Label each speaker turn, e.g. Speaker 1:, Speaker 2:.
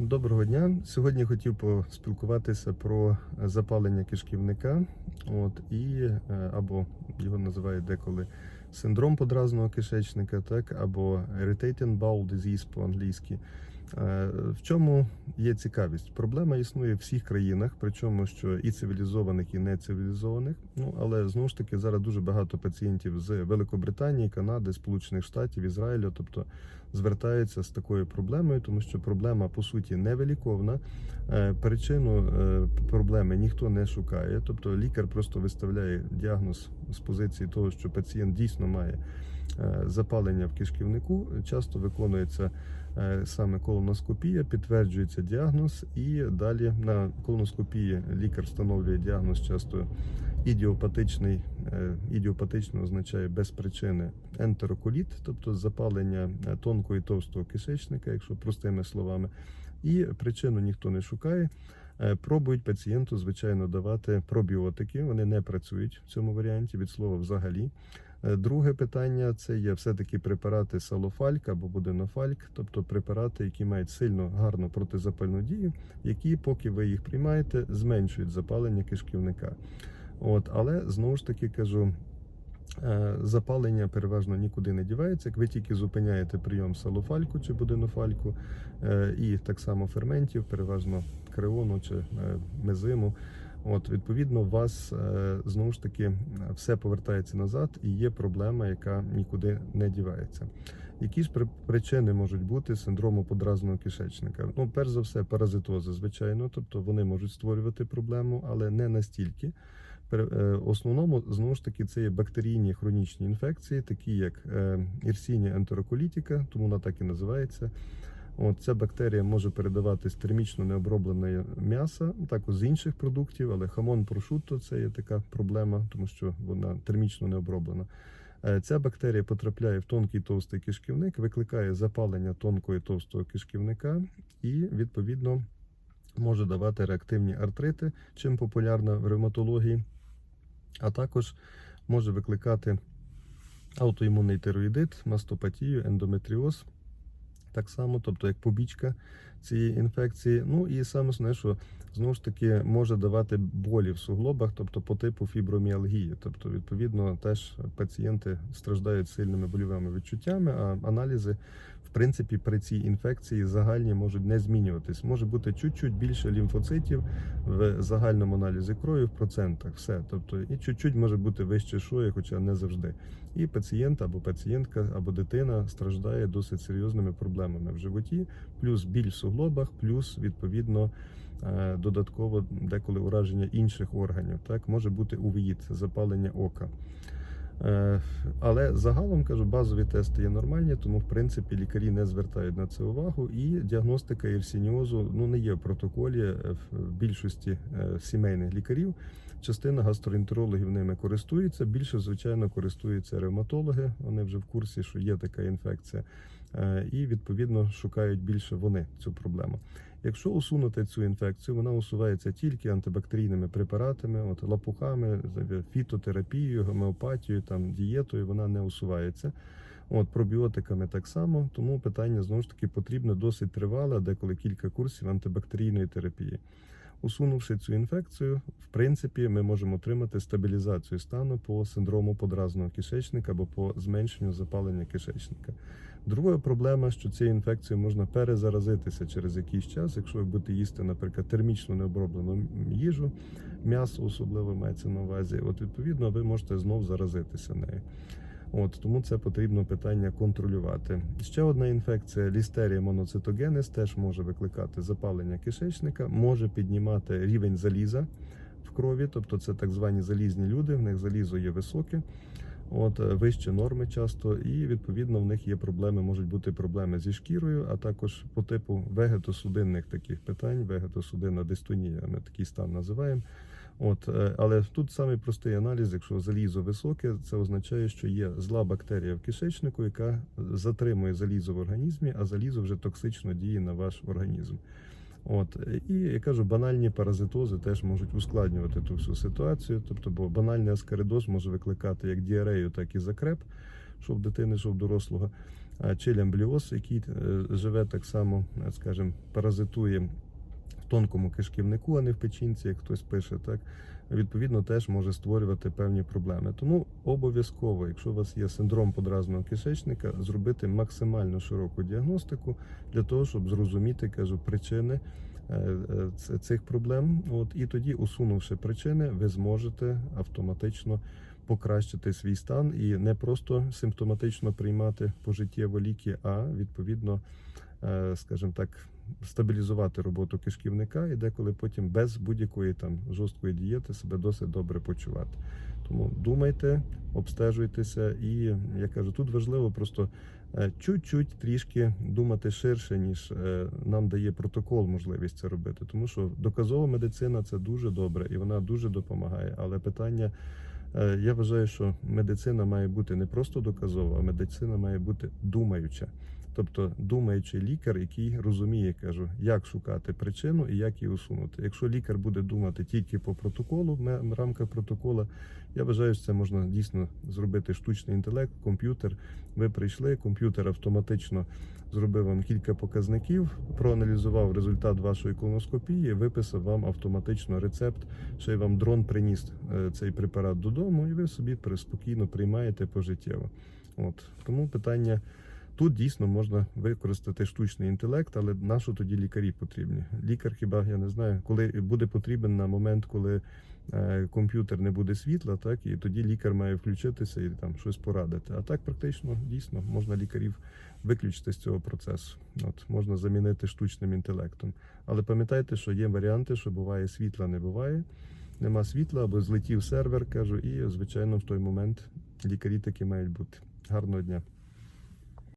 Speaker 1: Доброго дня. Сьогодні хотів поспілкуватися про запалення кишківника, от і е, або його називають деколи синдром подразного кишечника, так або irritating bowel disease по-англійськи. Е, В чому є цікавість? Проблема існує в всіх країнах, причому що і цивілізованих, і нецивілізованих. Ну але знову ж таки зараз дуже багато пацієнтів з Великобританії, Канади, Сполучених Штатів, Ізраїлю, тобто звертаються з такою проблемою, тому що проблема по суті невиліковна. Е, Причину е, проблеми ніхто не шукає, тобто лікар просто виставляє діагноз з позиції того, що пацієнт дійсно має запалення в кишківнику. Часто виконується саме колоноскопія, підтверджується діагноз, і далі на колоноскопії лікар встановлює діагноз часто ідіопатичний. Е, Ідіопатично означає без причини ентероколіт, тобто запалення е, тонкого і товстого кишечника, якщо простими словами. І причину ніхто не шукає. Е, Пробують пацієнту, звичайно, давати пробіотики. Вони не працюють в цьому варіанті від слова взагалі. Е, Друге питання це є все-таки препарати салофальк або буденофальк, тобто препарати, які мають сильно гарну протизапальну дію, які, поки ви їх приймаєте, зменшують запалення кишківника. От, але знову ж таки кажу. е, Запалення переважно нікуди не дівається. Як ви тільки зупиняєте прийом салофальку чи буденофальку, е, і так само ферментів, переважно креону чи мезиму. От, відповідно, у вас е, знову ж таки все повертається назад, і є проблема, яка нікуди не дівається. Які ж при- причини можуть бути синдрому подразного кишечника? Ну, перш за все, паразитози, звичайно, тобто вони можуть створювати проблему, але не настільки. Е, Основному знову ж таки це є бактерійні хронічні інфекції, такі як е, ірсіння ентероколітіка, тому вона так і називається. От ця бактерія може передаватись термічно необроблене м'ясо, також з інших продуктів, але хамон прошутто це є така проблема, тому що вона термічно не оброблена. Е, Ця бактерія потрапляє в тонкий товстий кишківник, викликає запалення тонкого і товстого кишківника і відповідно може давати реактивні артрити, чим популярна в ревматології, а також може викликати аутоімунний тироїдит, мастопатію, ендометріоз. Так само, тобто як побічка цієї інфекції. Ну і саме основне, що знову ж таки може давати болі в суглобах, тобто по типу фіброміалгії. Тобто, відповідно, теж пацієнти страждають сильними болівими відчуттями, а аналізи, принципі, при цій інфекції загальні можуть не змінюватись. Може бути чуть-чуть більше лімфоцитів в загальному аналізі крові в процентах. Все. Тобто, і чуть-чуть може бути вище шої, хоча не завжди. І пацієнт або пацієнтка, або дитина страждає досить серйозними проблемами в животі, плюс біль в суглобах, плюс відповідно е, додатково деколи ураження інших органів. Так може бути увеїд, запалення ока. Е, Але загалом кажу, базові тести є нормальні, тому в принципі лікарі не звертають на це увагу. І діагностика ірсініозу ну не є в протоколі е, в більшості е, сімейних лікарів. Частина гастроентерологів ними користується. Більше, звичайно, користуються ревматологи. Вони вже в курсі, що є така інфекція, і відповідно шукають більше вони цю проблему. Якщо усунути цю інфекцію, вона усувається тільки антибактерійними препаратами, от лапухами, фітотерапією, гомеопатією, там дієтою, вона не усувається. От пробіотиками так само, тому питання знову ж таки потрібно досить тривале, деколи кілька курсів антибактерійної терапії. Усунувши цю інфекцію, в принципі, ми можемо отримати стабілізацію стану по синдрому подразного кишечника або по зменшенню запалення кишечника. Друга проблема, що цією інфекцією можна перезаразитися через якийсь час, якщо ви будете їсти, наприклад, термічно необроблену їжу, м'ясо особливо мається на увазі. От відповідно, ви можете знов заразитися нею. От тому це потрібно питання контролювати. Ще одна інфекція лістерія моноцитогенез теж може викликати запалення кишечника, може піднімати рівень заліза в крові, тобто це так звані залізні люди. В них залізо є високе, от е, вище норми часто, і відповідно в них є проблеми, можуть бути проблеми зі шкірою, а також по типу вегетосудинних таких питань, вегетосудинна дистонія, ми такий стан називаємо. От, е, але тут самий простий аналіз, якщо залізо високе, це означає, що є зла бактерія в кишечнику, яка затримує залізо в організмі, а залізо вже токсично діє на ваш організм. От е, і я кажу, банальні паразитози теж можуть ускладнювати ту всю ситуацію. Тобто, бо банальний аскаридоз може викликати як діарею, так і закреп, що в дитини, що в дорослого. е, чи лямбліоз, який е, живе так само, скажімо, паразитує тонкому кишківнику, а не в печінці, як хтось пише, так відповідно теж може створювати певні проблеми. Тому обов'язково, якщо у вас є синдром подразного кишечника, зробити максимально широку діагностику для того, щоб зрозуміти, кажу, причини е, е, цих проблем. От і тоді, усунувши причини, ви зможете автоматично покращити свій стан і не просто симптоматично приймати пожиттєво ліки, а відповідно, е, скажімо так, стабілізувати роботу кишківника і деколи потім без будь-якої там жорсткої дієти себе досить добре почувати. Тому думайте, обстежуйтеся, і я кажу, тут важливо просто е, чуть-чуть трішки думати ширше, ніж е, нам дає протокол можливість це робити. Тому що доказова медицина це дуже добре і вона дуже допомагає. Але питання. Е, Я вважаю, що медицина має бути не просто доказова, а медицина має бути думаюча. Тобто думаючий лікар, який розуміє, кажу, як шукати причину і як її усунути. Якщо лікар буде думати тільки по протоколу, в рамках протокола, я вважаю, що це можна дійсно зробити штучний інтелект, комп'ютер. Ви прийшли, комп'ютер автоматично зробив вам кілька показників, проаналізував результат вашої колоноскопії, виписав вам автоматично рецепт, ще й вам дрон приніс е, цей препарат додому, і ви собі спокійно приймаєте пожиттєво. От тому питання. Тут дійсно можна використати штучний інтелект, але нащо тоді лікарі потрібні? Лікар хіба я не знаю, коли буде потрібен на момент, коли е, комп'ютер не буде світла, так і тоді лікар має включитися і там щось порадити. А так практично дійсно можна лікарів виключити з цього процесу. От можна замінити штучним інтелектом. Але пам'ятайте, що є варіанти, що буває світла, не буває. Нема світла або злетів сервер, кажу, і звичайно в той момент лікарі таки мають бути. Гарного дня.